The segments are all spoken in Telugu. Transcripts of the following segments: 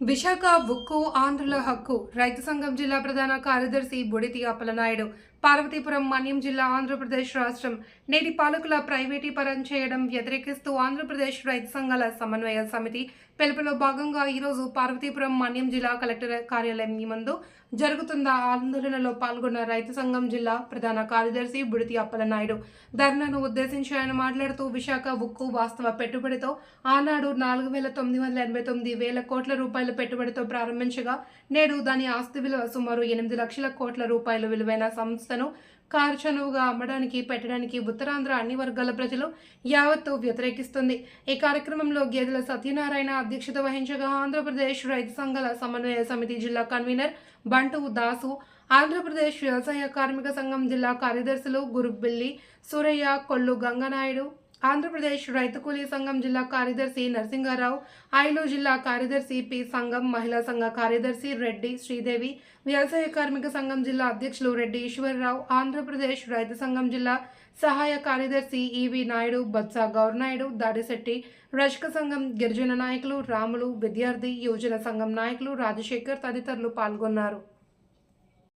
విశాఖ ఉక్కు ఆంధ్రుల హక్కు రైతు సంఘం జిల్లా ప్రధాన కార్యదర్శి బుడితి అప్పలనాయుడు పార్వతీపురం మన్యం జిల్లా ఆంధ్రప్రదేశ్ రాష్ట్రం. నేటి పాలకుల ప్రైవేటీపరం చేయడం వ్యతిరేకిస్తూ ఆంధ్రప్రదేశ్ రైతు సంఘాల సమన్వయ సమితి పిలుపులో భాగంగా ఈరోజు పార్వతీపురం మన్యం జిల్లా కలెక్టర్ కార్యాలయం ముందు జరుగుతున్న ఆందోళనలో పాల్గొన్న రైతు సంఘం జిల్లా ప్రధాన కార్యదర్శి బుడితి అప్పలనాయుడు. ధర్నాను ఉద్దేశించి ఆయన మాట్లాడుతూ విశాఖ ఉక్కు వాస్తవ పెట్టుబడితో ఆనాడు నాలుగు వేల తొమ్మిది వందల ఎనభై తొమ్మిది వేల కోట్ల రూపాయల పెట్టుబడితో ప్రారంభించగా నేడు దాని ఆస్తి విలువ సుమారు ఎనిమిది లక్షల కోట్ల రూపాయల విలువైన సంస్థ సంస్థను కార్చనువుగా అమ్మడానికి పెట్టడానికి ఉత్తరాంధ్ర అన్ని వర్గాల ప్రజలు యావత్తు వ్యతిరేకిస్తుంది. ఈ కార్యక్రమంలో గేదెల సత్యనారాయణ అధ్యక్షత వహించగా ఆంధ్రప్రదేశ్ రైతు సంఘాల సమన్వయ సమితి జిల్లా కన్వీనర్ బంటు దాసు ఆంధ్రప్రదేశ్ వ్యవసాయ కార్మిక సంఘం జిల్లా కార్యదర్శులు గురుబిల్లి సూరయ్య కొల్లు గంగనాయుడు ఆంధ్రప్రదేశ్ రైతు కూలీ సంఘం జిల్లా కార్యదర్శి నరసింగారావు ఐలో జిల్లా కార్యదర్శి పి సంఘం మహిళా సంఘ కార్యదర్శి రెడ్డి శ్రీదేవి వ్యవసాయ కార్మిక సంఘం జిల్లా అధ్యక్షులు రెడ్డి ఈశ్వరరావు ఆంధ్రప్రదేశ్ రైతు సంఘం జిల్లా సహాయ కార్యదర్శి ఈవి నాయుడు బత్స గౌరనాయుడు దాడిశెట్టి రష్క సంఘం గిరిజన నాయకులు రాములు విద్యార్థి యువజన సంఘం నాయకులు రాజశేఖర్ తదితరులు పాల్గొన్నారు.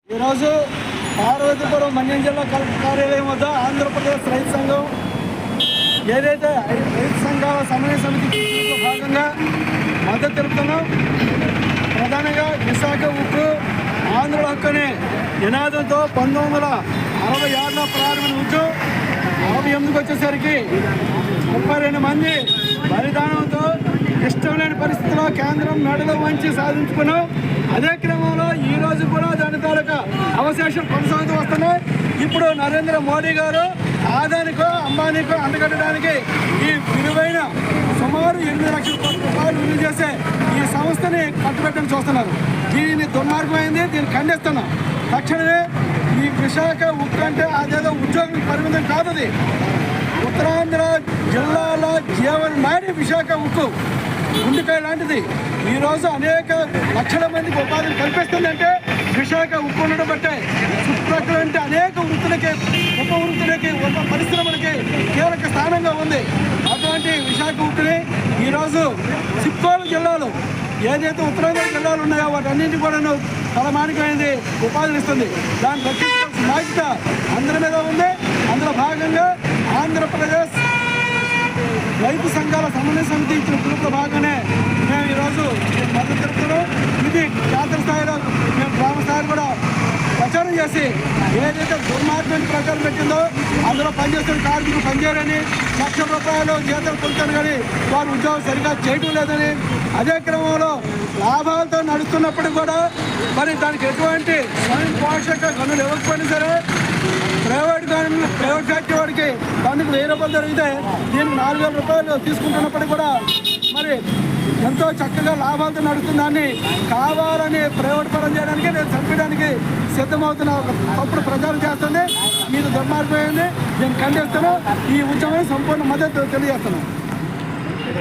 ఈరోజు పార్వతీపురం మన్యం జిల్లా కలెక్టర్ కార్యాలయం వద్ద ఆంధ్రప్రదేశ్ రైతు సంఘం ఏదైతే రైతు సంఘాల సమన్వయ సమితి భాగంగా మద్దతు తెలుపుతున్నాం ప్రధానంగా విశాఖ ఉక్కు ఆంధ్రుల హక్కునే నినాదంతో పంతొమ్మిది వందల అరవై ఆరులో ప్రారంభించు అరవై ఎనిమిదికి వచ్చేసరికి ముప్పై రెండు మంది బలిదానంతో ఇష్టం లేని పరిస్థితిలో కేంద్రం మెడలు వంచి సాధించుకున్నాం. అదే క్రమంలో ఈ రోజు కూడా దాని తాలూకా అవశేషం కొనసాగుతూ వస్తున్నాయి. ఇప్పుడు నరేంద్ర మోడీ గారు ఆదానికో అంబానీకో అందగట్టడానికి ఈ విలువైన సుమారు ఎనిమిది లక్షల కోట్ల రూపాయలు విలువ చేసే ఈ సంస్థని కట్టుబెట్టని చూస్తున్నారు. దీని దుర్మార్గమైంది దీన్ని ఖండిస్తున్నాం. తక్షణమే ఈ విశాఖ ఉక్కు అంటే అదేదో ఉద్యోగం పరిమితం కాదు అది ఉత్తరాంధ్ర జిల్లాల జీవన నాడి విశాఖ ఉక్కు గుండెకాయ లాంటిది. ఈరోజు అనేక లక్షల మందికి ఉపాధిని కల్పిస్తుందంటే విశాఖ ఉక్కు ఉండడం బట్టే చుట్టుపక్కల అంటే అనేక వృత్తులకి ఉప వృత్తులకి ఉంది. అటువంటి విశాఖ ఉక్కుని ఈరోజు చిత్తూరు జిల్లాలు ఏదైతే ఉత్తరాంధ్ర జిల్లాలు ఉన్నాయో వాటన్నింటి కూడా తలమానికమైంది ఉపాధిని దాని దాన్ని రక్షించాల్సిన బాధ్యత అందరి మీద ఉంది. అందులో భాగంగా ఆంధ్రప్రదేశ్ రైతు సంఘాల సమన్వయ సమితి ఇచ్చిన పిలుపులో భాగంగానే మేము ఈరోజు మద్దతు తెలుపుతున్నాం. ఇది జాతర స్థాయిలో మేము గ్రామ స్థాయిలో కూడా చేసి ఏదైతే దుర్మార్గం ప్రకారం పెట్టిందో అందులో పనిచేస్తున్న కార్మికులు పనిచేయరని లక్ష రూపాయలు జీతాలు పొందుతారు కానీ వారు ఉద్యోగం సరిగా చేయటం లేదని అదే క్రమంలో లాభాలతో నడుస్తున్నప్పుడు కూడా మరి దానికి ఎటువంటి స్వయం పోషక గనులు ఇవ్వకపోయినా సరే ప్రైవేట్ ప్రైవేట్ ఫ్యాక్టరీ వాడికి దానికి వెయ్యి రూపాయలు జరిగితే దీనికి నాలుగు వేల రూపాయలు తీసుకుంటున్నప్పటికీ కూడా మరి ఎంతో చక్కగా లాభాలతో నడుస్తుందాన్ని కావాలని ప్రైవేట్ పరం చేయడానికి నేను చంపడానికి సిద్ధమవుతున్న ఒక తప్పుడు ప్రచారం చేస్తుంది. మీరు దుర్మార్గమైంది. నేను ఖండిస్తాను ఈ ఉద్యమం సంపూర్ణ మద్దతు తెలియజేస్తున్నాను.